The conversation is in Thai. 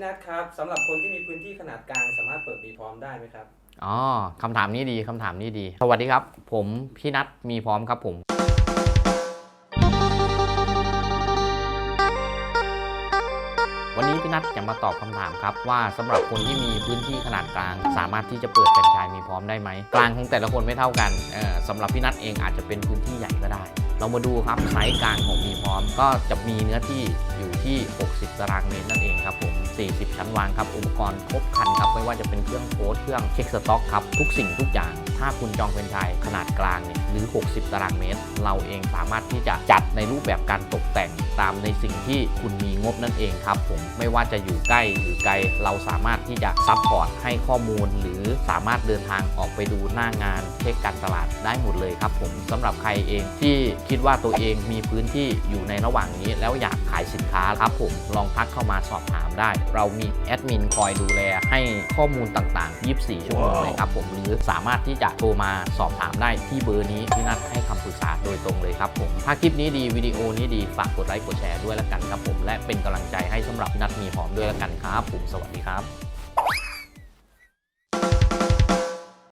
พี่นัทครับสำหรับคนที่มีพื้นที่ขนาดกลางสามารถเปิดบีพร้อมได้ไหมครับ อ๋อคำถามนี้ดีคำถามนี้ดี สวัสดีครับ ผมพี่นัทมีพร้อมครับผม วันนี้พี่นัทจะมาตอบคำถามครับ ว่าสำหรับคนที่มีพื้นที่ขนาดกลาง สามารถที่จะเปิดแฟรนไชส์มีพร้อมได้ไหมกลางของแต่ละคนไม่เท่ากันเออสำหรับพี่นัทเองอาจจะเป็นพื้นที่ใหญ่ก็ได้ เรามาดูครับไซส์กลางของมีพร้อมก็จะมีเนื้อที่อยู่ที่ 60 ตารางเมตรนั่นเอง 40 ชั้นวางครับ อุปกรณ์ครบครันครับ ไม่ว่าจะเป็นเครื่องโพสเครื่องเช็คสต็อกครับ ทุกสิ่งทุกอย่าง ถ้าคุณจองเป็นไชายขนาดกลางเนี่ย รือ 60 ตารางเมตร เราเองสามารถที่จะจัดในรูปแบบการตกแต่งตามในสิ่งที่คุณมีงบนั่นเองครับผมไม่ว่าจะอยู่ใกล้หรือไกลเราสามารถที่จะซัพพอร์ตให้ข้อมูล หรือสามารถเดินทางออกไปดูหน้างานเช็คการตลาดได้หมดเลยครับผมสำหรับใครเองที่คิดว่าตัวเองมีพื้นที่อยู่ในระหว่างนี้ แล้วอยากขายสินค้าครับผมลองทักเข้ามาสอบถามได้ เรามีแอดมินคอยดูแลให้ข้อมูลต่างๆ 24 ชั่วโมงเลยครับผมหรือสามารถที่จะโทรมาสอบถามได้ที่เบอร์นี้พี่นัดให้คำปรึกษาโดยตรงเลยครับผม ถ้าคลิปนี้ดีวิดีโอนี้ดีฝากกดไลค์กดแชร์ด้วยละกันครับผม และเป็นกำลังใจให้สำหรับพี่นัดมีหอมด้วยละกันครับผมสวัสดีครับ